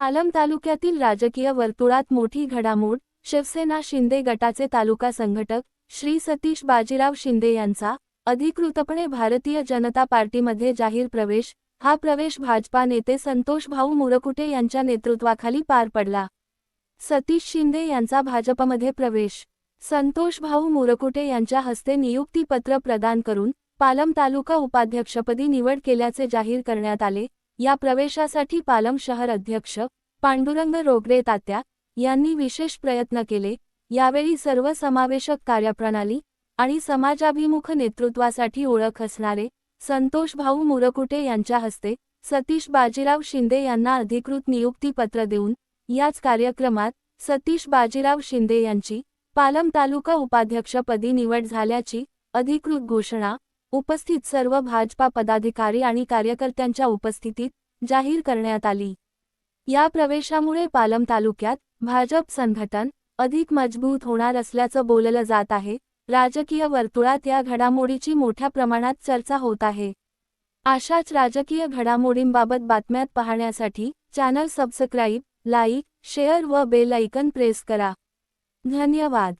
आलम तालुक्यातील राजकीय वर्तुळात मोठी घडामोड शिवसेना शिंदे गटाचे तालुका संघटक श्री सतीश बाजीराव शिंदे यांचा अधिकृतपणे भारतीय जनता पार्टीमध्ये जाहीर प्रवेश हा प्रवेश भाजपा नेते संतोष भाऊ मुरकुटे यांच्या नेतृत्वाखाली पार पडला. सतीश शिंदे यांचा भाजपमध्ये प्रवेश. संतोष भाऊ मुरकुटे यांच्या हस्ते नियुक्तीपत्र प्रदान करून पालम तालुका उपाध्यक्षपदी निवड केल्याचे जाहीर करण्यात आले या प्रवेशासाठी पालम शहर अध्यक्ष पांडुरंग रोगरे तात्या यांनी विशेष प्रयत्न केले. यावेळी सर्व समावेशक कार्यप्रणाली आणि समाजाभिमुख नेतृत्वासाठी ओळख असणारे संतोष भाऊ मुरकुटे यांच्या हस्ते सतीश बाजीराव शिंदे यांना अधिकृत नियुक्तीपत्र देऊन याच कार्यक्रमात सतीश बाजीराव शिंदे यांची पालम तालुका उपाध्यक्षपदी निवड झाल्याची अधिकृत घोषणा उपस्थित सर्व भाजपा पदाधिकारी आणि कार्यकर्त्यांच्या उपस्थितीत जाहीर करण्यात आली. या प्रवेशामुळे पालम तालुक्यात भाजप संघटन अधिक मजबूत होणार असल्याचं बोललं जात आहे. राजकीय वर्तुळात या घडामोडीची मोठ्या प्रमाणात चर्चा होत आहे. अशाच राजकीय घडामोडींबाबत बातम्यात पाहण्यासाठी चॅनल सबस्क्राईब लाईक शेअर व बेल ऐकन प्रेस करा. धन्यवाद.